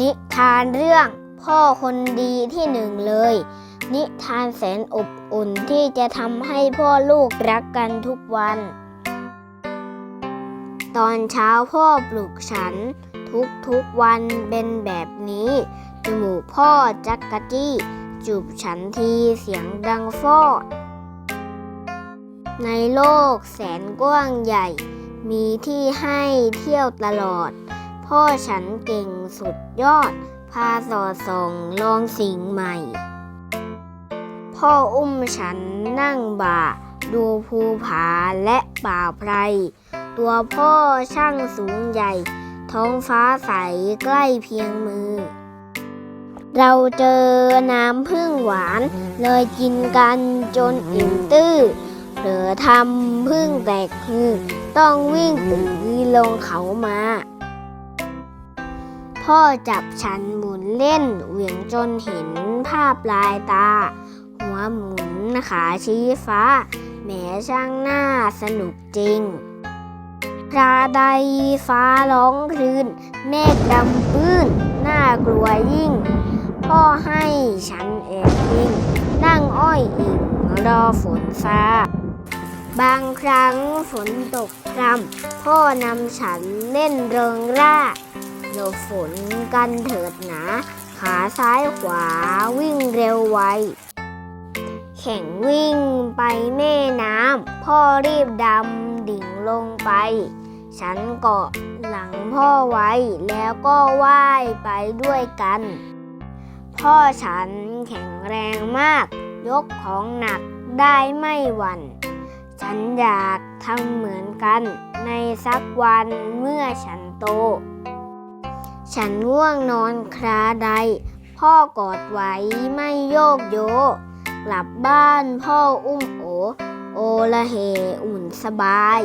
นิทานเรื่องพ่อคนดีที่หนึ่งเลย นิทานแสนอบอุ่นที่จะทำให้พ่อลูกรักกันทุกวัน ตอนเช้าพ่อปลุกฉัน ทุกทุกวันเป็นแบบนี้จมูกพ่อจักกะจี้ จูบฉันทีเสียงดังฟอด ในโลกแสนกว้างใหญ่ มีที่ให้เที่ยวตลอด พ่อฉันเก่งสุดยอด พาสอดส่องลองสิ่งใหม่ พ่ออุ้มฉันนั่งบ่า ดูภูผาและป่าไพร ตัวพ่อช่างสูงใหญ่ ท้องฟ้าใสใกล้เพียงมือ เราเจอน้ำพึ่งหวาน เลยกินกันจนอิ่มตื้อเผลอทำพึ่งแตกคือ ต้องวิ่งตื่นลงเขามา พ่อจับฉันหมุนเล่นเหวี่ยงจนเห็นภาพลายตา หัวหมุนขาชี้ฟ้า แหมช่างหน้าสนุกจริงพระใดฟ้าร้องครืนเมฆดำปื้น น่ากลัวยิ่ง พ่อให้ฉันแอบวิ่ง นั่งอ้อยอิงรอฝนซาบางครั้งฝนตกพรำพ่อนำฉันเล่นเริงร่า หลบฝนกันเถิดหนา ขาซ้ายขวาวิ่งเร็วไว แข่งวิ่งไปแม่น้ำ พ่อรีบดำดิ่งลงไป ฉันเกาะหลังพ่อไว้ แล้วก็ว่ายไปด้วยกัน พ่อฉันแข็งแรงมาก ยกของหนักได้ไม่หวั่น ฉันอยากทำเหมือนกันในสักวันเมื่อฉันโต ฉันง่วงนอนคราใด พ่อกอดไว้ไม่โยกโยกลับบ้านพ่ออุ้มโอ โอละเหอุ่นสบาย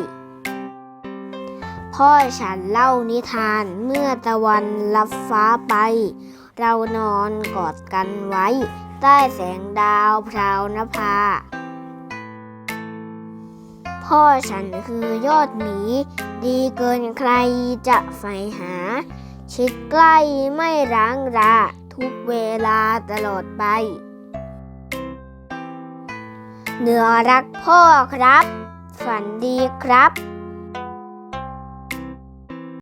พ่อฉันเล่านิทานเมื่อตะวันลับฟ้าไป เรานอนกอดกันไว้ ใต้แสงดาวพราวนภา พ่อฉันคือยอดหมี ดีเกินใครจะใฝ่หา ชิดใกล้ไม่ร้างรา ทุกเวลาตลอดไป เหนือรักพ่อครับ ฝันดีครับ